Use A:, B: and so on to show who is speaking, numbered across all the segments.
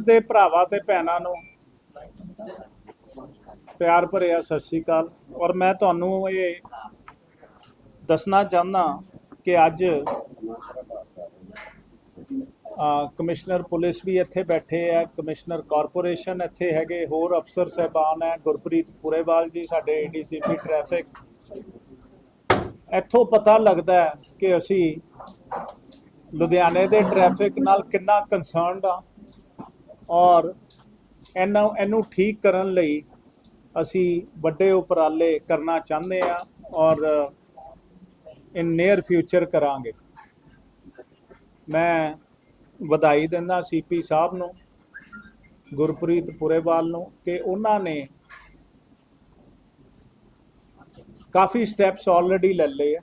A: ਦੇ ਭਰਾਵਾਂ ਤੇ ਭੈਣਾਂ ਨੂੰ ਪਿਆਰ ਭਰਿਆ ਸਤਿ ਸ਼੍ਰੀ ਅਕਾਲ। ਔਰ ਮੈਂ ਤੁਹਾਨੂੰ ਇਹ ਦੱਸਣਾ ਚਾਹੁੰਦਾ ਕਿ ਅੱਜ ਕਮਿਸ਼ਨਰ ਪੁਲਿਸ ਵੀ ਇੱਥੇ ਬੈਠੇ ਆ, ਕਮਿਸ਼ਨਰ ਕਾਰਪੋਰੇਸ਼ਨ ਇੱਥੇ ਹੈਗੇ, ਹੋਰ ਅਫਸਰ ਸਹਿਬਾਨ ਹੈ ਗੁਰਪ੍ਰੀਤ ਪੁਰੇਵਾਲ ਜੀ, ਸਾਡੇ ਏਡੀਸੀਪੀ ਟ੍ਰੈਫਿਕ ਇੱਥੋਂ ਪਤਾ ਲੱਗਦਾ ਕਿ ਅਸੀਂ ਲੁਧਿਆਣੇ ਦੇ ਟ੍ਰੈਫਿਕ ਨਾਲ ਕਿੰਨਾ ਕੰਸਰਨਡ ਆ। ਔਰ ਇਹਨਾਂ, ਇਹਨੂੰ ਠੀਕ ਕਰਨ ਲਈ ਅਸੀਂ ਵੱਡੇ ਉਪਰਾਲੇ ਕਰਨਾ ਚਾਹੁੰਦੇ ਆ ਔਰ ਇਨ ਨੀਅਰ ਫਿਊਚਰ ਕਰਾਂਗੇ। ਮੈਂ ਵਧਾਈ ਦਿੰਦਾ ਸੀਪੀ ਸਾਹਿਬ ਨੂੰ, ਗੁਰਪ੍ਰੀਤ ਪੁਰੇਵਾਲ ਨੂੰ ਕਿ ਉਹਨਾਂ ਨੇ ਕਾਫੀ ਸਟੈਪਸ ਆਲਰੇਡੀ ਲੈ ਲਏ ਆ।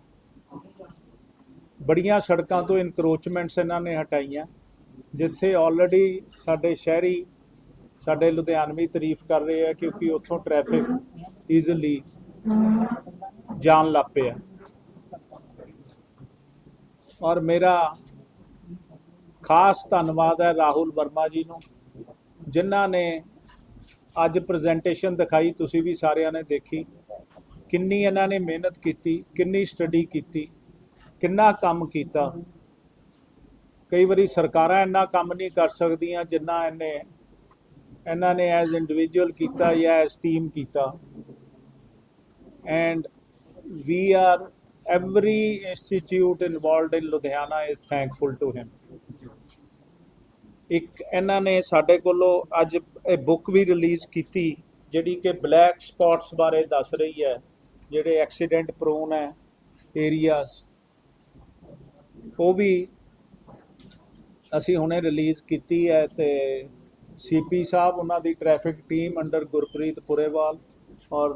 A: ਬੜੀਆਂ ਸੜਕਾਂ ਤੋਂ ਇਨਕਰੋਚਮੈਂਟਸ ਇਹਨਾਂ ਨੇ ਹਟਾਈਆਂ। ਜਿੱਥੇ ਆਲਰੇਡੀ ਸਾਡੇ ਸ਼ਹਿਰੀ, ਸਾਡੇ ਲੁਧਿਆਣਵੀ ਤਾਰੀਫ ਕਰ ਰਹੇ ਆ ਕਿਉਂਕਿ ਉੱਥੋਂ ਟ੍ਰੈਫਿਕ ਈਜ਼ੀਲੀ ਜਾਣ ਲੱਗ ਪਿਆ। ਔਰ ਮੇਰਾ ਖਾਸ ਧੰਨਵਾਦ ਹੈ ਰਾਹੁਲ ਵਰਮਾ ਜੀ ਨੂੰ, ਜਿਨ੍ਹਾਂ ਨੇ ਅੱਜ ਪ੍ਰੈਜੈਂਟੇਸ਼ਨ ਦਿਖਾਈ, ਤੁਸੀਂ ਵੀ ਸਾਰਿਆਂ ਨੇ ਦੇਖੀ। ਕਿੰਨੀ ਇਹਨਾਂ ਨੇ ਮਿਹਨਤ ਕੀਤੀ, ਕਿੰਨੀ ਸਟੱਡੀ ਕੀਤੀ, ਕਿੰਨਾ ਕੰਮ ਕੀਤਾ। ਕਈ ਵਾਰੀ ਸਰਕਾਰਾਂ ਇੰਨਾ ਕੰਮ ਨਹੀਂ ਕਰ ਸਕਦੀਆਂ ਜਿੰਨਾ ਇਹਨੇ, ਇਹਨਾਂ ਨੇ ਐਜ਼ ਇੰਡੀਵਿਜੂਅਲ ਕੀਤਾ ਜਾਂ ਐਜ਼ ਟੀਮ ਕੀਤਾ। And we are every institute involved in Ludhiana is thankful to him. ਇੱਕ ਇਹਨਾਂ ਨੇ ਸਾਡੇ ਕੋਲੋਂ ਅੱਜ ਇਹ ਬੁੱਕ ਵੀ ਰਿਲੀਜ਼ ਕੀਤੀ, ਜਿਹੜੀ ਕਿ ਬਲੈਕ ਸਪੌਟਸ ਬਾਰੇ ਦੱਸ ਰਹੀ ਹੈ, ਜਿਹੜੇ ਐਕਸੀਡੈਂਟ ਪ੍ਰੋਨ ਹੈ ਏਰੀਆਸ ਉਹ ਵੀ ਅਸੀਂ ਹੁਣੇ ਰਿਲੀਜ਼ ਕੀਤੀ ਹੈ ਤੇ ਸੀਪੀ ਸਾਹਿਬ, ਉਹਨਾਂ ਦੀ traffic team under Gurpreet Purewal ਔਰ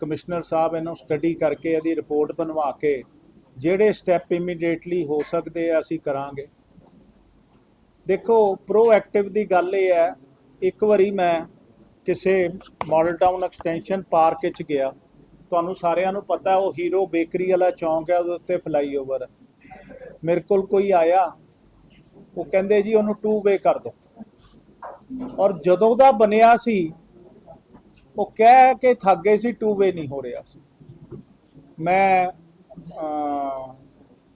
A: ਕਮਿਸ਼ਨਰ ਸਾਹਿਬ ਇਹਨੂੰ ਸਟੱਡੀ ਕਰਕੇ ਇਹਦੀ ਰਿਪੋਰਟ ਬਣਵਾ ਕੇ ਜਿਹੜੇ ਸਟੈਪ ਇਮੀਡੀਏਟਲੀ ਹੋ ਸਕਦੇ ਆ, ਅਸੀਂ ਕਰਾਂਗੇ। ਦੇਖੋ ਪ੍ਰੋਐਕਟਿਵ ਦੀ ਗੱਲ ਇਹ ਹੈ, ਇੱਕ ਵਾਰੀ ਮੈਂ ਕਿਸੇ ਮਾਡਲ ਟਾਊਨ ਐਕਸਟੈਂਸ਼ਨ ਪਾਰਕ ਵਿੱਚ ਗਿਆ, ਤੁਹਾਨੂੰ ਸਾਰਿਆਂ ਨੂੰ ਪਤਾ ਉਹ ਹੀਰੋ ਬੇਕਰੀ ਵਾਲਾ ਚੌਂਕ ਹੈ, ਉਹਦੇ ਉੱਤੇ ਫਲਾਈਓਵਰ ਮੇਰੇ ਕੋਲ ਕੋਈ ਆਇਆ ਉਹ ਕਹਿੰਦੇ ਜੀ ਉਹਨੂੰ ਟੂ ਵੇ ਕਰ ਦਿਓ ਔਰ ਜਦੋਂ ਦਾ ਬਣਿਆ ਸੀ ਉਹ ਕਹਿ ਕੇ ਥੱਕ ਗਏ ਸੀ ਟੂ ਵੇ ਨਹੀਂ ਹੋ ਰਿਹਾ ਸੀ ਮੈਂ ਅਮ,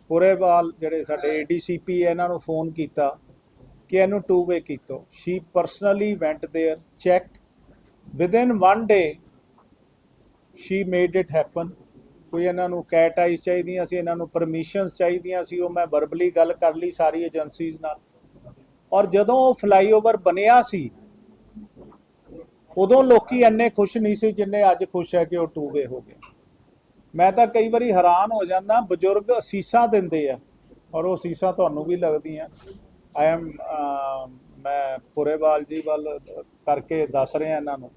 A: ਪੁਰੇਵਾਲ ਜਿਹੜੇ ਸਾਡੇ ਏਡੀਸੀਪੀ ਇਹਨਾਂ ਨੂੰ ਫੋਨ ਕੀਤਾ ਕਿ ਇਹਨੂੰ two way ਕੀਤੋ she personally went there checked within 1 day she made it happen ਕੋਈ ਇਹਨਾਂ ਨੂੰ ਕੈਟ ਆਈਜ਼ ਚਾਹੀਦੀਆਂ ਸੀ, ਇਹਨਾਂ ਨੂੰ ਪਰਮਿਸ਼ਨਸ ਚਾਹੀਦੀਆਂ ਸੀ, ਉਹ ਮੈਂ ਵਰਬਲੀ ਗੱਲ ਕਰ ਲਈ ਸਾਰੀ ਏਜੰਸੀਜ਼ ਨਾਲ। ਔਰ ਜਦੋਂ ਉਹ ਫਲਾਈਓਵਰ ਬਣਿਆ ਸੀ, ਉਦੋਂ ਲੋਕੀ ਇੰਨੇ ਖੁਸ਼ ਨਹੀਂ ਸੀ ਜਿੰਨੇ ਅੱਜ ਖੁਸ਼ ਹੈ ਕਿ ਉਹ ਟੂ ਵੇ ਹੋ ਗਏ। ਮੈਂ ਤਾਂ ਕਈ ਵਾਰੀ ਹੈਰਾਨ ਹੋ ਜਾਂਦਾ, ਬਜ਼ੁਰਗ ਅਸੀਸਾਂ ਦਿੰਦੇ ਆ, ਔਰ ਉਹ ਅਸੀਸਾਂ ਤੁਹਾਨੂੰ ਵੀ ਲੱਗਦੀਆਂ। ਆਈ ਐਮ ਮੈਂ ਪੁਰੇਵਾਲ ਜੀ ਵੱਲ ਕਰਕੇ ਦੱਸ ਰਿਹਾ ਇਹਨਾਂ ਨੂੰ।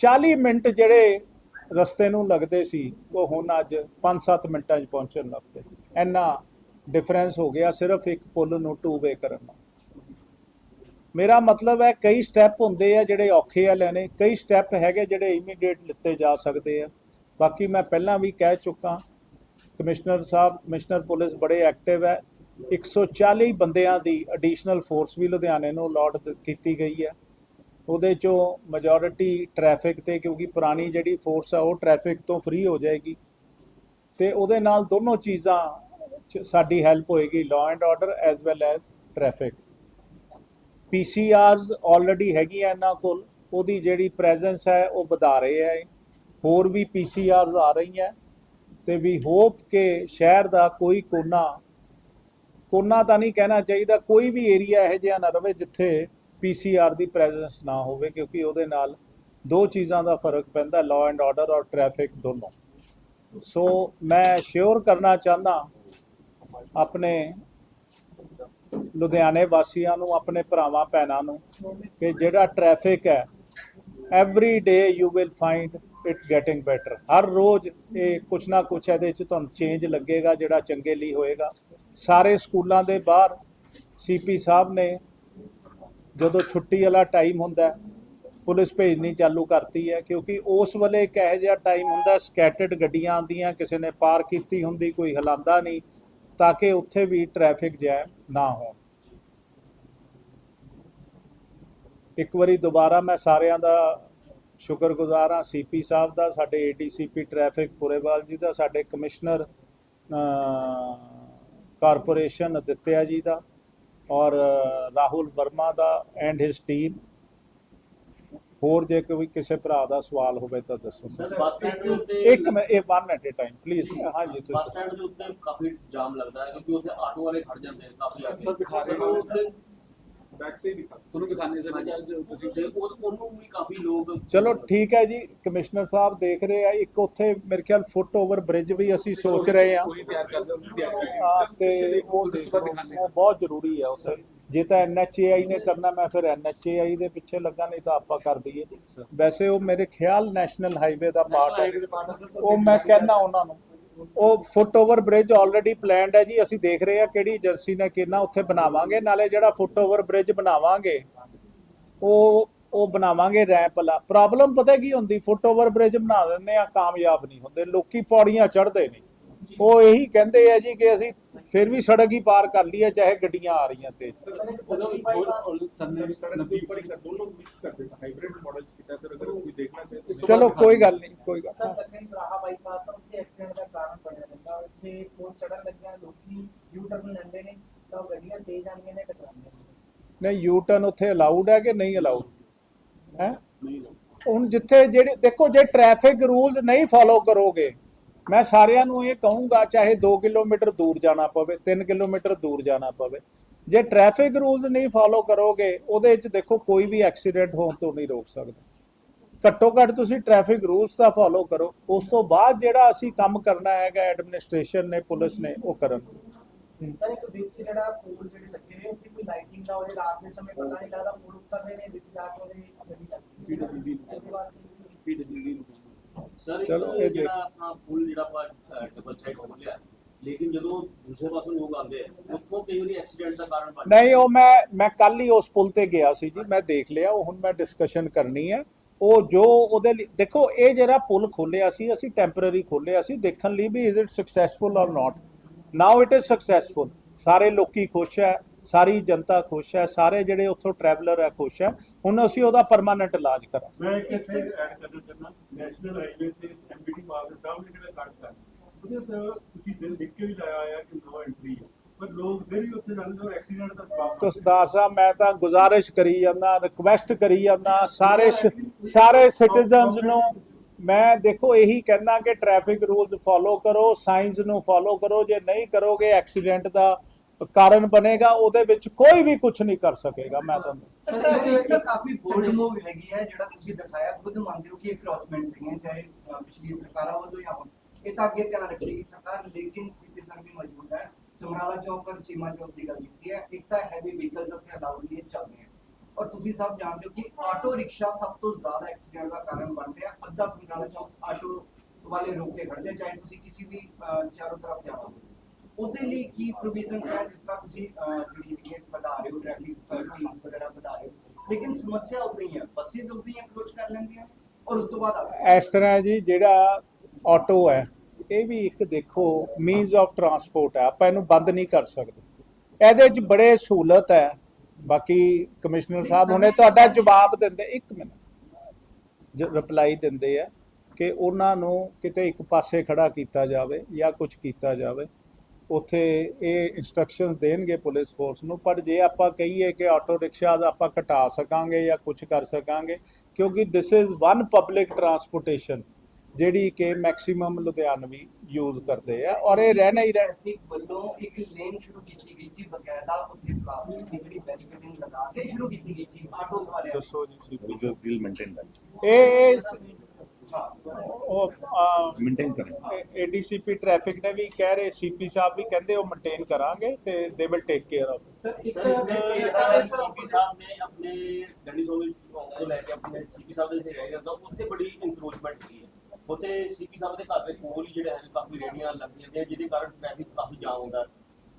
A: 40 ਮਿੰਟ ਜਿਹੜੇ ਰਸਤੇ ਨੂੰ ਲੱਗਦੇ ਸੀ, ਉਹ ਹੁਣ ਅੱਜ 5-7 ਮਿੰਟਾਂ 'ਚ ਪਹੁੰਚਣ ਲੱਗ ਪਏ। ਇੰਨਾ ਡਿਫਰੈਂਸ ਹੋ ਗਿਆ ਸਿਰਫ ਇੱਕ ਪੁੱਲ ਨੂੰ ਟੂ ਵੇ ਕਰਨ ਨਾਲ ਮੇਰਾ ਮਤਲਬ ਹੈ ਕਈ ਸਟੈਪ ਹੁੰਦੇ ਆ ਜਿਹੜੇ ਔਖੇ ਆ ਲੈਣੇ, ਕਈ ਸਟੈਪ ਹੈਗੇ ਜਿਹੜੇ ਇਮੀਡੀਏਟ ਲਿੱਤੇ ਜਾ ਸਕਦੇ ਆ। ਬਾਕੀ ਮੈਂ ਪਹਿਲਾਂ ਵੀ ਕਹਿ ਚੁੱਕਾ, ਕਮਿਸ਼ਨਰ ਸਾਹਿਬ, ਕਮਿਸ਼ਨਰ ਪੁਲਿਸ ਬੜੇ ਐਕਟਿਵ ਹੈ। 140 ਬੰਦਿਆਂ ਦੀ ਐਡੀਸ਼ਨਲ ਫੋਰਸ ਵੀ ਲੁਧਿਆਣੇ ਨੂੰ ਅਲਾਟ ਕੀਤੀ ਗਈ ਹੈ। ਉਹਦੇ ਚੋਂ ਮੈਜੋਰਿਟੀ ਟ੍ਰੈਫਿਕ ਤੇ, ਕਿਉਂਕਿ ਪੁਰਾਣੀ ਜਿਹੜੀ ਫੋਰਸ ਆ, ਉਹ ਟ੍ਰੈਫਿਕ ਤੋਂ ਫ੍ਰੀ ਹੋ ਜਾਏਗੀ। ਤੇ ਉਹਦੇ ਨਾਲ ਦੋਨੋਂ ਚੀਜ਼ਾਂ 'ਚ ਸਾਡੀ ਹੈਲਪ ਹੋਏਗੀ law and order as well as traffic PCRs already ਹੈਗੀਆਂ ਇਹਨਾਂ ਕੋਲ, ਉਹਦੀ ਜਿਹੜੀ ਪ੍ਰੈਜ਼ੈਂਸ ਹੈ, ਉਹ ਵਧਾ ਰਹੇ ਹੈ। ਹੋਰ ਵੀ ਪੀਸੀਆਰਸ ਆ ਰਹੀਆਂ। ਤੇ ਵੀ ਹੋਪ ਕਿ ਸ਼ਹਿਰ ਦਾ ਕੋਈ ਕੋਨਾ ਕੋਨਾ ਤਾਂ ਨਹੀਂ ਕਹਿਣਾ ਚਾਹੀਦਾ, ਕੋਈ ਵੀ ਏਰੀਆ ਇਹੋ ਜਿਹਾ ਨਾ ਰਵੇ ਜਿੱਥੇ ਪੀਸੀਆਰ ਦੀ ਪ੍ਰੈਜ਼ੈਂਸ ਨਾ ਹੋਵੇ, ਕਿਉਂਕਿ ਉਹਦੇ ਨਾਲ ਦੋ ਚੀਜ਼ਾਂ ਦਾ ਫ਼ਰਕ ਪੈਂਦਾ ਲਾਅ ਐਂਡ ਆਰਡਰ ਔਰ ਟ੍ਰੈਫਿਕ ਦੋਨੋਂ। ਸੋ ਮੈਂ ਸ਼ੋਰ ਕਰਨਾ ਚਾਹੁੰਦਾ ਆਪਣੇ ਲੁਧਿਆਣੇ ਵਾਸੀਆਂ ਨੂੰ, ਆਪਣੇ ਭਰਾਵਾਂ, ਭੈਣਾਂ ਨੂੰ ਕਿ ਜਿਹੜਾ ਟ੍ਰੈਫਿਕ ਹੈ every day you will find it getting better ਹਰ ਰੋਜ਼ ਇਹ ਕੁਛ ਨਾ ਕੁਛ ਇਹਦੇ ਚ ਤੁਹਾਨੂੰ ਚੇਂਜ ਲੱਗੇਗਾ, ਜਿਹੜਾ ਚੰਗੇ ਲਈ ਹੋਏਗਾ। ਸਾਰੇ ਸਕੂਲਾਂ ਦੇ ਬਾਹਰ ਸੀਪੀ ਸਾਹਿਬ ਨੇ ਜਦੋਂ ਛੁੱਟੀ ਵਾਲਾ ਟਾਈਮ ਹੁੰਦਾ ਪੁਲਿਸ ਭੇਜਣੀ ਚਾਲੂ ਕਰਤੀ ਹੈ, ਕਿਉਂਕਿ ਉਸ ਵੇਲੇ ਇੱਕ ਇਹੋ ਜਿਹਾ ਟਾਈਮ ਹੁੰਦਾ ਸਕੈਟਰਡ ਗੱਡੀਆਂ ਆਉਂਦੀਆਂ, ਕਿਸੇ ਨੇ ਪਾਰ ਕੀਤੀ ਹੁੰਦੀ, ਕੋਈ ਹਲਾਂਦਾ ਨਹੀਂ, ਤਾਂ ਕਿ ਉੱਥੇ ਵੀ ਟ੍ਰੈਫਿਕ ਜੈਮ ਨਾ ਹੋ ਇੱਕ ਵਾਰੀ ਦੁਬਾਰਾ ਮੈਂ ਸਾਰਿਆਂ ਦਾ ਸ਼ੁਕਰਗੁਜ਼ਾਰ ਹਾਂ ਸੀਪੀ ਸਾਹਿਬ ਦਾ, ਸਾਡੇ ਏਡੀਸੀਪੀ ਟ੍ਰੈਫਿਕ ਪੁਰੇਵਾਲ ਜੀ ਦਾ, ਸਾਡੇ ਕਮਿਸ਼ਨਰ ਕਾਰਪੋਰੇਸ਼ਨ ਅਦਿੱਤਿਆ ਜੀ ਦਾ ਔਰ ਰਾਹੁਲ ਵਰਮਾ ਦਾ ਐਂਡ ਹਿਸ ਟੀਮ ਹੋਰ ਜੇ ਕੋਈ ਕਿਸੇ ਭਰਾ ਦਾ ਸਵਾਲ ਹੋਵੇ ਤਾਂ ਦੱਸੋ।
B: ਸਰ ਬੱਸ ਸਟੈਂਡ ਦੇ ਉੱਤੇ
A: ਇੱਕ ਮਿੰਟ ਇਹ 1 ਮਿੰਟ ਟਾਈਮ ਪਲੀਜ਼ ਹਾਂਜੀ
B: ਬੱਸ
A: ਤੁਸੀਂ
B: ਸਟੈਂਡ ਦੇ ਉੱਤੇ ਕਾਫੀ ਜਾਮ ਲੱਗਦਾ ਹੈ ਕਿਉਂਕਿ ਉੱਥੇ ਆਟੋ ਵਾਲੇ ਖੜ ਜਾਂਦੇ ਨੇ ਕਾਫੀ ਆਟੋ
C: ਸਰ, ਦਿਖਾ ਰਹੇ
B: ਉੱਥੇ-
C: ਬੈਕ ਤੇ ਦਿਖਾ ਤੁਹਾਨੂੰ ਦਿਖਾਣੇ ਸਰ
B: ਹਾਂਜੀ,
C: ਤੁਸੀਂ
B: ਤੇ ਉਹ- ਉਹਨੂੰ ਵੀ ਕਾਫੀ ਲੋਕ
A: ਚਲੋ ਠੀਕ ਹੈ ਜੀ ਕਮਿਸ਼ਨਰ ਸਾਹਿਬ ਦੇਖ ਰਹੇ ਆ ਇੱਕ ਉੱਥੇ ਮੇਰੇ ਖਿਆਲ ਫੁੱਟ ਓਵਰ ਬ੍ਰਿਜ ਵੀ ਅਸੀਂ ਸੋਚ ਰਹੇ ਆ। ਆ ਤੇ ਉਹ ਬਹੁਤ ਜ਼ਰੂਰੀ ਹੈ ਉੱਥੇ। ਜੇ ਤਾਂ ਐਨਐਚਏਆਈ ਨੇ ਕਰਨਾ ਮੈਂ ਫਿਰ ਐਨਐਚਏਆਈ ਦੇ ਪਿੱਛੇ ਲੱਗਾ ਨਹੀਂ ਤਾਂ ਆਪਾਂ ਕਰ ਦਈਏ। ਵੈਸੇ ਉਹ ਮੇਰੇ ਖਿਆਲ ਨੈਸ਼ਨਲ ਹਾਈਵੇ ਦਾ ਪਾਰਟ ਹੈ। ਉਹ ਮੈਂ ਕਹਿੰਦਾ ਉਹਨਾਂ ਨੂੰ। ਉਹ foot over bridge already planned ਹੈ ਜੀ, ਅਸੀਂ ਦੇਖ ਰਹੇ ਹਾਂ ਕਿਹੜੀ ਏਜੰਸੀ ਨੇ ਕਿੰਨਾ ਉੱਥੇ ਬਣਾਵਾਂਗੇ, ਨਾਲੇ ਜਿਹੜਾ ਫੁੱਟ ਓਵਰ ਬ੍ਰਿਜ ਬਣਾਵਾਂਗੇ, ਉਹ ਉਹ ਬਣਾਵਾਂਗੇ ਰੈਂਪ ਵਾਲਾ ਪ੍ਰੋਬਲਮ ਪਤਾ ਕੀ ਹੁੰਦੀ ਫੁੱਟ ਓਵਰ ਬ੍ਰਿਜ ਬਣਾ ਦਿੰਦੇ ਆ, ਕਾਮਯਾਬ ਨਹੀਂ ਹੁੰਦੇ, ਲੋਕੀ ਪੌੜੀਆਂ ਚੜ੍ਹਦੇ ਨਹੀਂ। ਉਹ ਇਹੀ ਕਹਿੰਦੇ ਆ ਜੀ ਕਿ ਅਸੀਂ ਫਿਰ ਵੀ ਸੜਕ ਹੀ ਪਾਰ ਕਰ ਲਈਏ ਚਾਹੇ ਗੱਡੀਆਂ ਆ ਰਹੀਆਂ ਤੇ। ਚਲੋ ਕੋਈ ਗੱਲ ਨਹੀਂ ਕੋਈ ਗੱਲ
D: ਸਰ ਦক্ষਿਣ ਰਾਹਾ ਬਾਈਪਾਸ ਉੱਥੇ ਐਕਸੀਡੈਂਟ ਦਾ ਕਾਰਨ ਬਣਿਆ ਰਹਿੰਦਾ। ਉੱਥੇ ਪੁਲ ਚੜਨ ਲੱਗਿਆ ਲੋਕੀ ਯੂ ਟਰਨ ਲੈਂਦੇ ਨੇ ਤਾਂ ਗੱਡੀਆਂ ਤੇਜ਼ ਆਉਂਦੀਆਂ ਨੇ ਟਕਰਾਉਂਦੀਆਂ ਨੇ।
A: ਨਹੀਂ ਯੂ ਟਰਨ ਉੱਥੇ ਅਲਾਉਡ ਹੈ ਕਿ ਨਹੀਂ ਅਲਾਉਡ ਹੈ? ਹੁਣ ਜਿੱਥੇ ਜਿਹੜੇ ਦੇਖੋ ਜੇ ਟ੍ਰੈਫਿਕ ਰੂਲਸ ਨਹੀਂ ਫਾਲੋ ਕਰੋਗੇ ਮੈਂ ਸਾਰਿਆਂ ਨੂੰ ਇਹ ਕਹੂੰਗਾ ਚਾਹੇ 2 ਕਿਲੋਮੀਟਰ ਦੂਰ ਜਾਣਾ ਪਵੇ 3 ਕਿਲੋਮੀਟਰ ਦੂਰ ਜਾਣਾ ਪਵੇ ਜੇ ਟ੍ਰੈਫਿਕ ਰੂਲਸ ਨਹੀਂ ਫਾਲੋ ਕਰੋਗੇ ਉਹਦੇ ਵਿੱਚ ਦੇਖੋ ਕੋਈ ਵੀ ਐਕਸੀਡੈਂਟ ਹੋਣ ਤੋਂ ਨਹੀਂ ਰੋਕ ਸਕਦਾ। ਘੱਟੋ ਘੱਟ ਤੁਸੀਂ ਟ੍ਰੈਫਿਕ ਰੂਲਸ ਦਾ ਫਾਲੋ ਕਰੋ ਉਸ ਤੋਂ ਬਾਅਦ ਜਿਹੜਾ ਅਸੀਂ ਕੰਮ ਕਰਨਾ ਹੈਗਾ ਐਡਮਿਨਿਸਟ੍ਰੇਸ਼ਨ ਨੇ ਪੁਲਿਸ ਨੇ ਉਹ ਕਰਨ।
D: ਸਰ ਇੱਕ ਵਿੱਚ ਜਿਹੜਾ ਪੁਲ ਜਿਹੜੇ ਲੱਗੇ ਹੋਏ ਉੱਥੇ ਕੋਈ ਲਾਈਟਿੰਗ ਦਾ ਉਹਦੇ ਰਾਤ ਦੇ ਸਮੇਂ ਪਤਾ ਨਹੀਂ ਲੱਗਦਾ ਪੁਲ ਉੱਤਰਦੇ ਨੇ ਵਿੱਚ ਜਾ ਕੇ ਉਹਦੇ ਗੱਡੀ ਲੱਗਦੀ
C: ਪੀਡਬਲਯੂਡੀ ਨੂੰ।
B: ਸਰ ਇੱਕ
A: ਚਲੋ, ਇਹ ਦੇਖ-
B: ਜਿਹੜਾ ਆਪਣਾ ਪੁਲ ਜਿਹੜਾ ਆਪਾਂ ਡਬਲ ਸਾਈਡ ਖੋਲਿਆ ਲੇਕਿਨ ਜਦੋਂ ਦੂਸਰੇ ਪਾਸੋਂ ਲੋਕ ਆਉਂਦੇ ਆ ਉੱਥੋਂ ਕਈ ਵਾਰੀ ਐਕਸੀਡੈਂਟ ਦਾ ਕਾਰਨ ਬਣ
A: ਨਹੀਂ ਉਹ ਮੈਂ ਮੈਂ ਕੱਲ ਹੀ ਉਸ ਪੁਲ ਤੇ ਗਿਆ ਸੀ ਜੀ ਮੈਂ ਦੇਖ ਲਿਆ ਉਹ ਹੁਣ ਮੈਂ ਡਿਸਕਸ਼ਨ ਕਰਨੀ ਹੈ ਉਹ ਜੋ ਉਹਦੇ ਲਈ ਦੇਖੋ ਇਹ ਜਿਹੜਾ ਪੁਲ ਖੋਲਿਆ ਸੀ ਅਸੀਂ ਟੈਂਪਰੇਰੀ ਖੋਲਿਆ ਸੀ ਦੇਖਣ ਲਈ ਵੀ is it successful or not now it is successful ਸਾਰੇ ਲੋਕੀ ਖੁਸ਼ ਹੈ ਸਾਰੀ ਜਨਤਾ ਖੁਸ਼ ਹੈ ਸਾਰੇ ਜਿਹੜੇ ਉੱਥੋਂ ਟਰੈਵਲਰ ਹੈ ਖੁਸ਼ ਹੈ। ਹੁਣ ਅਸੀਂ ਉਹਦਾ ਪਰਮਾਨੈਂਟ ਇਲਾਜ ਕਰਾਂਗੇ।
E: ਮੈਂ ਇੱਕ ਇੱਥੇ ਐਡ ਕਰਨਾ ਚਾਹੁੰਦਾ ਨੈਸ਼ਨਲ ਹਾਈਵੇ ਤੇ ਐਮਬੀਡੀ ਪਾਰਕ ਦੇ ਸਾਹਮਣੇ ਜਿਹੜਾ ਕੱਟ ਹੈ ਉਹਦੇ ਤੇ ਤੁਸੀਂ ਬਿਲ ਲਿਖ ਕੇ ਵੀ ਲਾਇਆ ਹੋਇਆ ਕਿ ਨੋ ਐਂਟਰੀ ਹੈ। ਪਰ ਲੋਕ ਫਿਰ ਵੀ ਉੱਥੇ ਜਾਂਦੇ ਨੇ ਐਕਸੀਡੈਂਟ ਦਾ ਸਬਬ
A: ਤੁਸੀਂ ਦੱਸਾਂ ਮੈਂ ਤਾਂ ਗੁਜ਼ਾਰਿਸ਼ ਕਰੀ ਜਾਂਦਾ ਰਿਕਵੈਸਟ ਕਰੀ ਜਾਂਦਾ ਸਾਰੇ ਸਾਰੇ ਸਿਟੀਜ਼ਨਸ ਨੂੰ। ਮੈਂ ਦੇਖੋ ਇਹੀ ਕਹਿੰਦਾ ਕਿ ਟ੍ਰੈਫਿਕ ਰੂਲਸ ਫਾਲੋ ਕਰੋ ਸਾਇੰਸ ਨੂੰ ਫਾਲੋ ਕਰੋ। ਜੇ ਨਹੀਂ ਕਰੋਗੇ ਐਕਸੀਡੈਂਟ ਦਾ ਕਾਰਨ ਬਣੇਗਾ ਉਹਦੇ ਵਿੱਚ ਕੋਈ ਵੀ ਕੁਝ ਨਹੀਂ ਕਰ ਸਕੇਗਾ ਮੈਂ ਤੁਹਾਨੂੰ
F: ਸਰ ਇਹ ਇੱਕ ਕਾਫੀ ਬੋਲਡ ਮੂਵ ਹੈਗੀ ਹੈ ਜਿਹੜਾ ਤੁਸੀਂ ਦਿਖਾਇਆ ਖੁਦ ਮੰਨਦੇ ਹੋ ਕਿ ਇਹ ਕ੍ਰੋਚਮੈਂਟ ਸੀਗੀਆਂ ਚਾਹੇ ਪਿਛਲੀ ਸਰਕਾਰਾਂ ਵੱਲੋਂ ਜਾਂ ਹੁਣ। ਇਹ ਤਾਂ ਅੱਗੇ ਧਿਆਨ ਰੱਖੇਗੀ ਸਰਕਾਰ ਲੇਕਿਨ ਸੀਪੀ ਸਰ ਵੀ ਮੌਜੂਦ ਹੈ। ਸਮਰਾਲਾ ਚੌਕ ਔਰ ਚੀਮਾ ਚੌਕ ਦੀ ਗੱਲ ਕੀਤੀ ਹੈ ਇੱਕ ਤਾਂ ਹੈਵੀ ਵਹੀਕਲਸ ਉੱਥੇ ਅਲਾਉਡ ਨਹੀਂ ਚੱਲਦੇ ਔਰ ਤੁਸੀਂ ਸਭ ਜਾਣਦੇ ਹੋ ਕਿ ਆਟੋ ਰਿਕਸ਼ਾ ਸਭ ਤੋਂ ਜ਼ਿਆਦਾ ਐਕਸੀਡੈਂਟ ਦਾ ਕਾਰਨ ਬਣ ਰਿਹਾ ਅੱਧਾ ਸਮਰਾਲਾ ਚੌਕ ਆਟੋ ਵਾਲੇ ਰੋਕ ਕੇ ਖੜਦੇ ਚਾਹੇ ਤੁਸੀਂ ਕਿਸੇ ਵੀ ਚਾਰੋਂ ਤਰਫ ਹੋਵੇ ਉਹਦੇ ਲਈ ਕੀ ਪ੍ਰੋਵੀਜ਼ਨਸ ਹੈ ਜਿਸ ਤਰ੍ਹਾਂ ਤੁਸੀਂ ਅਹ, ਜਿਹੜੀ ਹੈਗੀ ਹੈ ਵਧਾ ਰਹੇ ਹੋ ਟ੍ਰੈਫਿਕ ਟੀਮਸ ਵਗੈਰਾ ਵਧਾ ਰਹੇ ਹੋ। ਲੇਕਿਨ ਸਮੱਸਿਆ ਉਦਾਂ ਹੀ ਹੈ ਬੱਸਿਸ ਉਦਾਂ ਹੀ ਅਪਰੋਚ ਕਰ ਲੈਂਦੀਆਂ ਨੇ ਔਰ ਉਸ ਤੋਂ ਬਾਅਦ ਆ
A: ਇਸ ਤਰ੍ਹਾਂ ਜੀ ਜਿਹੜਾ ਆਟੋ ਹੈ ਇਹ ਵੀ ਇੱਕ ਦੇਖੋ ਮੀਨਸ ਆਫ ਟਰਾਂਸਪੋਰਟ ਹੈ ਆਪਾਂ ਇਹਨੂੰ ਬੰਦ ਨਹੀਂ ਕਰ ਸਕਦੇ। ਇਹਦੇ ਵਿੱਚ ਬੜੇ ਸਹੂਲਤ ਹੈ। ਬਾਕੀ ਕਮਿਸ਼ਨਰ ਸਾਹਿਬ ਹੁਣੇ ਤੁਹਾਡਾ ਜਵਾਬ ਦਿੰਦੇ ਇੱਕ ਮਿੰਟ। ਰਿਪਲਾਈ ਦਿੰਦੇ ਆ ਕਿ ਉਹਨਾਂ ਨੂੰ ਕਿਤੇ ਇੱਕ ਪਾਸੇ ਖੜਾ ਕੀਤਾ ਜਾਵੇ ਜਾਂ ਕੁਝ ਕੀਤਾ ਜਾਵੇ। ਉੱਥੇ ਇਹ ਇਨਸਟਰਕਸ਼ਨਸ ਦੇਣਗੇ ਪੁਲਿਸ ਫੋਰਸ ਨੂੰ ਪਰ ਜੇ ਆਪਾਂ ਕਹੀਏ ਕਿ ਆਟੋ ਰਿਕਸ਼ਾ ਦਾ ਆਪਾਂ ਘਟਾ ਸਕਾਂਗੇ ਜਾਂ ਕੁਝ ਕਰ ਸਕਾਂਗੇ ਕਿਉਂਕਿ this is one public transportation ਜਿਹੜੀ ਕਿ ਮੈਕਸਿਮਮ ਲੁਧਿਆਣਵੀ ਯੂਜ਼ ਕਰਦੇ ਆ ਔਰ ਇਹ ਰਹਿਣਾ ਹੀ ਰਹਿਣਾ
F: ਵੱਲੋਂ ਇੱਕ ਲੇਨ ਸ਼ੁਰੂ ਕੀਤੀ ਗਈ ਸੀ ਬਕਾਇਦਾ ਉੱਥੇ ਪਲਾਸਟਿਕ ਦੀ ਜਿਹੜੀ ਬੈਰੀਕੇਡਿੰਗ ਲਗਾ ਕੇ ਸ਼ੁਰੂ ਕੀਤੀ ਗਈ ਸੀ ਆਟੋਸ ਵਾਲਿਆਂ
A: ਦੱਸੋ ਜੀ
G: will maintain that.
A: ਇਹ
F: ਹਾਂ
A: ਉਹ
G: Maintain करें.
A: ਏਡੀਸੀਪੀ ਟ੍ਰੈਫਿਕ ਨੇ ਵੀ ਕਹਿ ਰਹੇ ਸੀਪੀ ਸਾਹਿਬ ਵੀ ਕਹਿੰਦੇ ਉਹ ਮੇਨਟੇਨ ਕਰਾਂਗੇ ਤੇ they will take care of
B: sir ਇੱਕ ਸੀਪੀ ਸਾਹਿਬ ਨੇ ਆਪਣੇ ਡੰਡੀ ਚੌਂਕ ਤੋਂ ਲੈ ਕੇ ਆਪਣੇ ਸੀਪੀ ਸਾਹਿਬ ਦੇ ਰਹਿ ਜਾਂਦਾ ਉੱਥੇ ਬੜੀ ਇਨਕਰੋਚਮੈਂਟ ਹੋਈ ਹੈ। ਉੱਥੇ ਸੀਪੀ ਸਾਹਿਬ ਦੇ ਘਰ ਦੇ ਕੋਲ ਹੀ ਜਿਹੜੇ ਹੈ ਕਾਫੀ ਰੇੜੀਆਂ ਲੱਗ ਜਾਂਦੀਆਂ ਜਿਹਦੇ ਕਾਰਨ ਟ੍ਰੈਫਿਕ ਕਾਫੀ ਜਾਮ ਹੁੰਦਾ।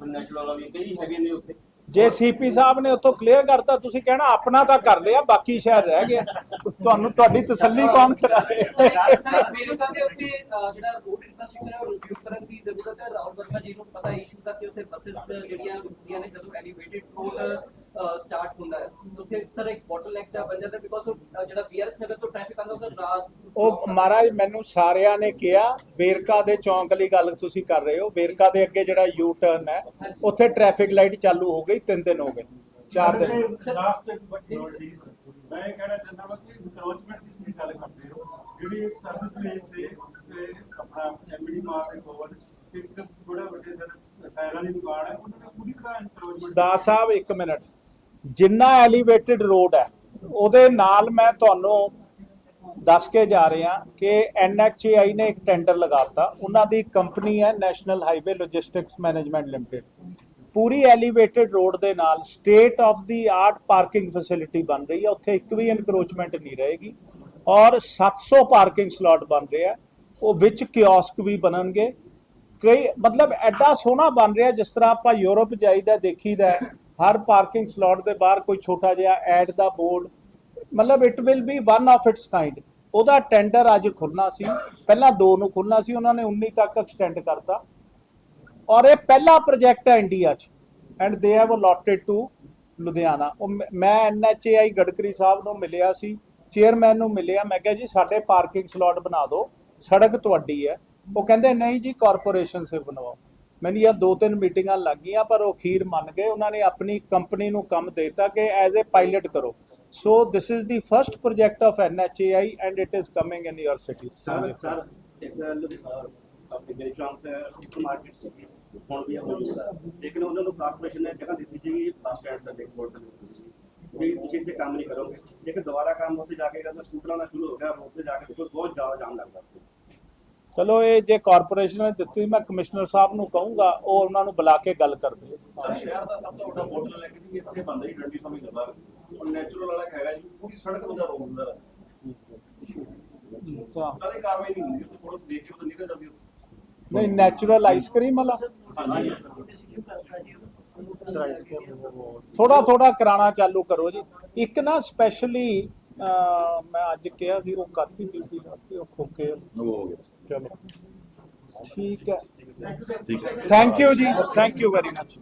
B: ਨੈਚੁਰਲ ਵਾਲਾ ਵੀ ਕਈ ਹੈਗੇ ਨੇ ਉੱਥੇ।
A: ਜੇ ਸੀਪੀ ਸਾਹਿਬ ਨੇ ਉੱਥੋਂ ਕਲੀਅਰ ਕਰਤਾ, ਤੁਸੀਂ ਕਹਿਣਾ ਆਪਣਾ ਤਾਂ ਕਰ ਲਿਆ, ਬਾਕੀ ਸ਼ਹਿਰ ਰਹਿ ਗਿਆ। ਤੁਹਾਨੂੰ ਤੁਹਾਡੀ ਤਸੱਲੀ ਕੌਣ ਕਰਾਏ
H: ਸਰ ਤਾਂ ਤੇ ਉੱਥੇ ਜਿਹੜਾ ਰੋਡ ਇਨਫਰਾਸਟ੍ਰਕਚਰ ਹੈ, ਉਹ ਰਿਵਿਊ ਕਰਨ ਦੀ ਜ਼ਰੂਰਤ ਹੈ। ਰਾਹੁਲ ਵਰਮਾ ਜੀ ਨੂੰ ਪਤਾ ਇਸ਼ੂ ਦਾ ਕਿ ਉੱਥੇ ਬੱਸਸ ਜਿਹੜੀਆਂ ਰੁਕਦੀਆਂ ਨੇ, ਜਦੋਂ ਐਲੀਵੇਟਡ ਰੋਡ ਸਟਾਰਟ ਹੁੰਦਾ ਹੈ। ਉੱਥੇ ਸਰ ਇੱਕ ਬੋਟਲਨੈਕ ਚਾ ਬਣ ਜਾਂਦਾ ਬਿਕੋਜ਼ ਜਿਹੜਾ ਬੀਆਰਐਸ ਨਗਰ ਤੋਂ ਟ੍ਰੈਫਿਕ ਆਉਂਦਾ ਉਹ ਰਾਤ
A: ਉਹ ਮਹਾਰਾਜ ਮੈਨੂੰ ਸਾਰਿਆਂ ਨੇ ਕਿਹਾ ਵੇਰਕਾ ਦੇ ਚੌਂਕ ਵਾਲੀ ਗੱਲ ਤੁਸੀਂ ਕਰ ਰਹੇ ਹੋ। ਵੇਰਕਾ ਦੇ ਅੱਗੇ ਜਿਹੜਾ ਯੂ ਟਰਨ ਹੈ ਉੱਥੇ ਟ੍ਰੈਫਿਕ ਲਾਈਟ ਚਾਲੂ ਹੋ ਗਈ 3 ਦਿਨ ਹੋ ਗਏ 4 ਦਿਨ।
E: ਲਾਸਟ ਇੱਕ ਨੋਟਿਸ ਮੈਂ ਇਹ ਕਹਿਣਾ ਚਾਹੁੰਦਾ ਹਾਂ ਕਿ ਇਨਕਰੋਚਮੈਂਟ ਦੀ ਤੁਸੀਂ ਗੱਲ ਕਰਦੇ ਹੋ। ਜਿਹੜੀ ਇੱਕ ਸਰਵਿਸ ਲੇਨ ਤੇ ਆਪਣਾ ਐਮਡੀ ਮਾਰ ਦੇ ਕੋਲ ਇੱਕ ਥੋੜਾ ਵੱਡੇ ਦਰ ਟਾਇਰਾਂ ਦੀ ਦੁਕਾਨ ਹੈ ਉਹਨਾਂ ਨੇ ਪੂਰੀ ਤਰ੍ਹਾਂ ਇਨਕਰੋਚਮੈਂਟ
A: ਦਾ ਸਾਹਿਬ 1 ਮਿੰਟ। ਜਿੰਨਾ ਐਲੀਵੇਟਿਡ ਰੋਡ ਹੈ ਉਹਦੇ ਨਾਲ ਮੈਂ ਤੁਹਾਨੂੰ ਦੱਸ ਕੇ ਜਾ ਰਿਹਾ ਕਿ ਐਨਐਚਏਆਈ ਨੇ ਇੱਕ ਟੈਂਡਰ ਲਗਾਤਾ ਉਹਨਾਂ ਦੀ ਕੰਪਨੀ ਹੈ national highway logistics management limited ਪੂਰੀ ਐਲੀਵੇਟਿਡ ਰੋਡ ਦੇ ਨਾਲ state of the art parking facility ਬਣ ਰਹੀ ਹੈ। ਉੱਥੇ ਇੱਕ ਵੀ ਇਨਕਰੋਚਮੈਂਟ ਨਹੀਂ ਰਹੇਗੀ ਔਰ 700 ਪਾਰਕਿੰਗ ਸਲਾਟ ਬਣ ਰਹੇ ਆ। ਉਹ ਵਿੱਚ ਕਿਓਸਕ ਵੀ ਬਣਨਗੇ। ਕਈ ਮਤਲਬ ਐਡਾ ਸੋਹਣਾ ਬਣ ਰਿਹਾ ਜਿਸ ਤਰ੍ਹਾਂ ਆਪਾਂ ਯੂਰਪ ਜਾਈਦਾ ਦੇਖੀਦਾ ਹੈ, ਹਰ ਪਾਰਕਿੰਗ ਸਲਾਟ ਦੇ ਬਾਹਰ ਕੋਈ ਛੋਟਾ ਜਿਹਾ ਐਡ ਦਾ ਬੋਰਡ, ਮਤਲਬ it will be one of its kind ਉਹਦਾ ਟੈਂਡਰ ਅੱਜ ਖੁੱਲਣਾ ਸੀ, ਪਹਿਲਾਂ 2 ਨੂੰ ਖੁੱਲਣਾ ਸੀ, ਉਹਨਾਂ ਨੇ 19 ਤੱਕ ਐਕਸਟੈਂਡ ਕਰਤਾ। ਔਰ ਇਹ ਪਹਿਲਾ ਪ੍ਰੋਜੈਕਟ ਹੈ ਇੰਡੀਆ 'ਚ and they have allotted to Ludhiana. ਮੈਂ ਐਨਐਚਏਆਈ ਗਡਕਰੀ ਸਾਹਿਬ ਨੂੰ ਮਿਲਿਆ ਸੀ ਚੇਅਰਮੈਨ ਨੂੰ ਮਿਲਿਆ, ਮੈਂ ਕਿਹਾ ਜੀ ਸਾਡੇ ਪਾਰਕਿੰਗ ਸਲਾਟ ਬਣਾ ਦਿਓ, ਸੜਕ ਤੁਹਾਡੀ ਹੈ। ਉਹ ਕਹਿੰਦੇ, ਨਹੀਂ ਜੀ ਕਾਰਪੋਰੇਸ਼ਨ ਸੇ ਬਣਵਾਓ। ਮੈਨੂੰ ਦੋ ਤਿੰਨ ਮੀਟਿੰਗਾਂ ਲੱਗ ਪਰ ਉਹ ਖੀਰ ਮੰਨ ਗਏ। ਉਹਨਾਂ ਨੇ ਆਪਣੀ ਕੰਪਨੀ ਨੂੰ ਕੰਮ ਦੇਤਾ ਕਿ ਐਜ਼ ਅ ਪਾਇਲਟ ਕਰੋ। So this is the first project of NHAI and it is coming in your city
I: sir sir ਇੱਕ ਆਪਣੇ ਮੇਰੇ ਚੌਂਕ ਤੇ ਇੱਕ ਮਾਰਕੀਟ ਸੀ ਹੁਣ ਵੀ ਮੌਜੂਦ ਹੈ ਲੇਕਿਨ ਉਹਨਾਂ ਨੂੰ ਕਾਰਪੋਰੇਸ਼ਨ ਨੇ ਜਗ੍ਹਾ ਦਿੱਤੀ ਸੀ ਬੱਸ ਸਟੈਂਡ ਤੇ ਬੋਰਡ ਤੇ ਵੀ ਤੁਸੀਂ ਇੱਥੇ ਕੰਮ ਨਹੀਂ ਕਰੋਗੇ। ਲੇਕਿਨ ਦੁਬਾਰਾ ਕੰਮ ਉੱਥੇ ਜਾ ਕੇ ਜਦੋਂ ਸਕੂਟਰਾਂ ਦਾ ਸ਼ੁਰੂ ਹੋ ਗਿਆ ਰੋਡ ਜਾ ਕੇ ਬਹੁਤ ਜ਼ਿਆਦਾ ਜਾਮ ਲੱਗਦਾ।
A: ਚਲੋ ਇਹ ਜੇ ਕਾਰਪੋਰੇਸ਼ਨ ਨੇ ਦਿੱਤੀ ਮੈਂ ਕਮਿਸ਼ਨਰ ਸਾਹਿਬ ਨੂੰ ਕਹੂੰਗਾ ਉਹ ਉਹਨਾਂ ਨੂੰ ਬੁਲਾ ਕੇ ਗੱਲ ਕਰਦੇ
I: ਸ਼ਹਿਰ ਦਾ ਸਭ ਤੋਂ ਵੱਡਾ ਹੋਟਲ ਲੈ ਕੇ ਜੀ ਇੱਥੇ ਬੰਦਾ ਹੀ ਡੰਡੀ ਸਮਝ ਕਰਦਾ ਉਹ ਨੈਚੁਰਲ ਵਾਲਾ ਹੈਗਾ ਜੀ ਪੂਰੀ ਸੜਕ ਬੰਦਾ ਰੋਕ ਦਿੰਦਾ ਹੈ
A: ਤਾਂ
I: ਕਦੇ ਕਾਰਵਾਈ ਨਹੀਂ ਹੁੰਦੀ ਉੱਥੇ ਪੁਲਿਸ ਦੇਖ ਕੇ ਉਹ ਨਿਕਲ ਜਾਂਦੀ ਹੈ
A: ਨਹੀਂ ਨੈਚੁਰਲ ਆਈਸਕ੍ਰੀਮ ਵਾਲਾ। ਥੋੜਾ ਥੋੜਾ ਕਰਾਣਾ ਚਾਲੂ ਕਰੋ ਜੀ। ਇੱਕ ਨਾ ਸਪੈਸ਼ਲੀ ਮੈਂ ਅੱਜ ਕਿਹਾ ਸੀ ਉਹ ਕਾਤੀ ਡਿਊਟੀ ਲਾਤੀ ਉਹ ਖੋਕੇ
G: ਉਹ ਹੋ ਗਿਆ।
A: ਚਲੋ। ਠੀਕ ਹੈ।
G: ਠੀਕ ਹੈ
A: ਥੈਂਕ ਯੂ ਜੀ। Thank you very much